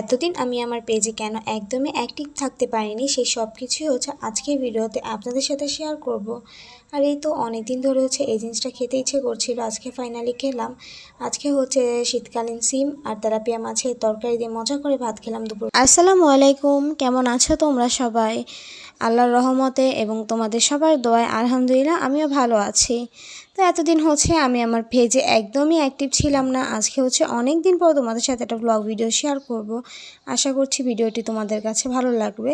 এতদিন আমি আমার পেজে কেন একদমই অ্যাক্টিভ থাকতে পারিনি, সেই সব কিছুই হচ্ছে আজকের ভিডিওতে আপনাদের সাথে শেয়ার করব। আর এই তো অনেক দিন ধরে হচ্ছে এই জিনিসটা খেতে ইচ্ছে করছিল, আজকে ফাইনালি খেলাম। আজকে হচ্ছে শীতকালীন সিম আর তেলাপিয়া মাছের তরকারি দিয়ে মজা করে ভাত খেলাম দুপুর। আসসালামু আলাইকুম, কেমন আছো তোমরা সবাই? আল্লাহর রহমতে এবং তোমাদের সবার দোয়ায় আলহামদুলিল্লাহ, আমিও ভালো আছি। তো এতদিন হচ্ছে আমি আমার পেজে একদমই অ্যাক্টিভ ছিলাম না। আজকে হচ্ছে অনেক দিন পর তোমাদের সাথে একটা ব্লগ ভিডিও শেয়ার করব। আশা করছি ভিডিওটি তোমাদের কাছে ভালো লাগবে।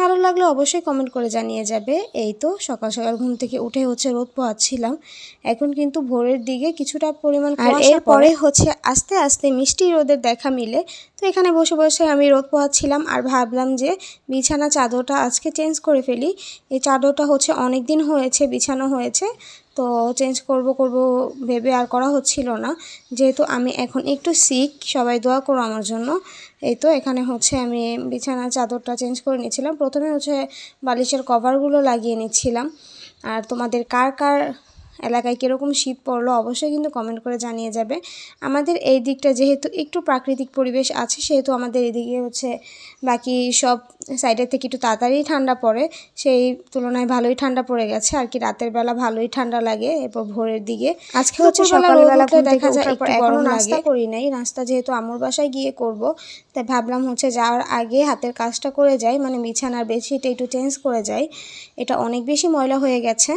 ভালো লাগলে অবশ্যই কমেন্ট করে জানিয়ে যাবে। এই তো সকাল সকাল ঘুম থেকে উঠে হচ্ছে রোদ পোয়াচ্ছিলাম এখন কিন্তু ভোরের দিকে কিছুটা পরিমাণ আর এরপরে? হচ্ছে আস্তে আস্তে মিষ্টি রোদের দেখা মিলে। তো এখানে বসে বসে আমি রোদ পোয়াচ্ছিলাম আর ভাবলাম যে বিছানা চাদরটা আজকে চেঞ্জ করে ফেলি। এই চাদরটা হচ্ছে অনেক দিন হয়েছে বিছানো হয়েছে। তো চেঞ্জ করব করব ভেবে আর করা হচ্ছিল না। যেহেতু আমি এখন একটু সিক সবাই দোয়া করো আমার জন্য। এই তো এখানে হচ্ছে আমি বিছানার চাদরটা চেঞ্জ করে নিয়েছিলাম। প্রথমে হচ্ছে বালিশের কভারগুলো লাগিয়ে নিচ্ছিলাম। আর তোমাদের কার কার এলাকায় কীরকম শীত পড়ল অবশ্যই কিন্তু কমেন্ট করে জানিয়ে যাবে। আমাদের এই দিকটা যেহেতু একটু প্রাকৃতিক পরিবেশ আছে সেহেতু আমাদের এদিকে হচ্ছে বাকি সব সাইডের থেকে একটু তাড়াতাড়ি ঠান্ডা পড়ে। সেই তুলনায় ভালোই ঠান্ডা পড়ে গেছে আর কি রাতের বেলা ভালোই ঠান্ডা লাগে এরপর ভোরের দিকে। আজকে হচ্ছে সকালবেলা দেখা যায় একটু গরম নাস্তা করি নাই নাস্তা যেহেতু আমুর বাসায় গিয়ে করব তাই ভাবলাম হচ্ছে যাওয়ার আগে হাতের কাজটা করে যাই মানে বিছানার বেডশিটটা একটু চেঞ্জ করে যাই। এটা অনেক বেশি ময়লা হয়ে গেছে।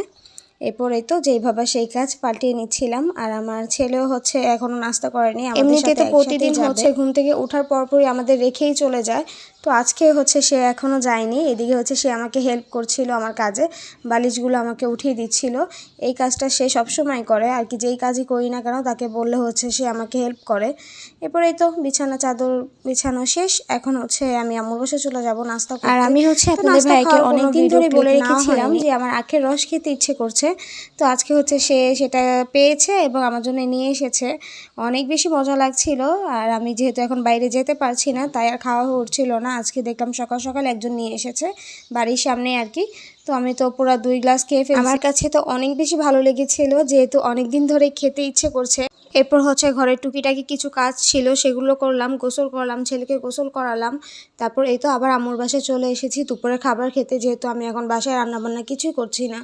এরপরে তো যেইভাবে সেই কাজ পাল্টিয়ে নিচ্ছিলাম আর আমার ছেলেও হচ্ছে এখনও নাস্তা করেনি এমনিতে তো প্রতিদিন হচ্ছে ঘুম থেকে ওঠার পরপরই আমাদের রেখেই চলে যায় তো আজকে হচ্ছে সে এখনও যায়নি এদিকে হচ্ছে সে আমাকে হেল্প করছিল আমার কাজে বালিশগুলো আমাকে উঠিয়ে দিচ্ছিল। এই কাজটা সে সবসময় করে আর কি যেই কাজই করি না কেন তাকে বললে হচ্ছে সে আমাকে হেল্প করে। এরপরেই তো বিছানা চাদর বিছানো শেষ এখন হচ্ছে আমি আমার বসে চলে যাব নাস্তা আর আমি হচ্ছে আপনাদের ভাইকে অনেকদিন ধরে বলে রেখেছিলাম যে আমার আখের রস খেতে ইচ্ছে করছে। তো আজকে হচ্ছে সে সেটা পেয়েছে এবং আমার জন্য নিয়ে এসেছে। অনেক বেশি মজা লাগছিল আর আমি যেহেতু এখন বাইরে যেতে পারছি না তাই আর খাওয়া উঠছিল না। আজকে দেখলাম সকাল সকাল একজন নিয়ে এসেছে বাড়ির সামনে আর কি। তো আমি তো পুরো দুই গ্লাস খেয়ে ফেলি আমার কাছে তো অনেক বেশি ভালো লেগেছিল, যেহেতু অনেক দিন ধরে খেতে ইচ্ছে করছে। এরপর হচ্ছে ঘরের টুকিটাকি কিছু কাজ ছিল, সেগুলো করলাম, গোসল করলাম, ছেলেকে গোসল করালাম। তারপর এই তো আবার আমুর বাসায় চলে এসেছি দুপুরে খাবার খেতে, যেহেতু আমি এখন বাসায় রান্নাবান্না কিছুই করছি না।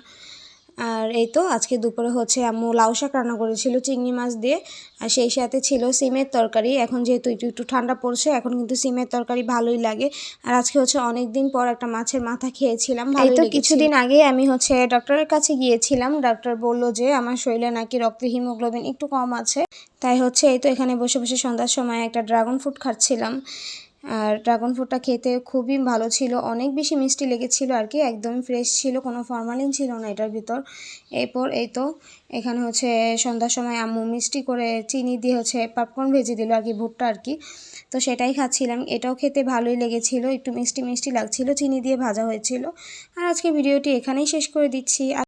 আর এই তো আজকে দুপুরে হচ্ছে আম্মু লাউ শাক রান্না করেছিল চিংড়ি মাছ দিয়ে। আর সেই সাথে ছিল সিমের তরকারি। এখন যেহেতু একটু একটু ঠান্ডা পড়ছে এখন কিন্তু সিমের তরকারি ভালোই লাগে। আর আজকে হচ্ছে অনেক দিন পর একটা মাছের মাথা খেয়েছিলাম এই তো কিছুদিন আগে আমি হচ্ছে ডক্টরের কাছে গিয়েছিলাম। ডক্টর বলল যে আমার শরীরে নাকি রক্তে হিমোগ্লোবিন একটু কম আছে। তাই হচ্ছে এই তো এখানে বসে বসে সন্ধ্যার সময় একটা ড্রাগন ফ্রুট খাচ্ছিলাম। আর ড্রাগন ফ্রুটটা খেতে খুবই ভালো ছিল। অনেক বেশি মিষ্টি লেগেছিল আর কি একদমই ফ্রেশ ছিল, কোনো ফরমালিন ছিল না এটার ভিতর। এরপর এই তো এখানে হচ্ছে সন্ধ্যার সময় আম্মু মিষ্টি করে চিনি দিয়ে হচ্ছে পপকর্ন ভেজে দিল আর কি ভুট্টা আর কি। তো সেটাই খাচ্ছিলাম, এটাও খেতে ভালোই লেগেছিল, একটু মিষ্টি মিষ্টি লাগছিল, চিনি দিয়ে ভাজা হয়েছিল। আর আজকে ভিডিওটি এখানেই শেষ করে দিচ্ছি।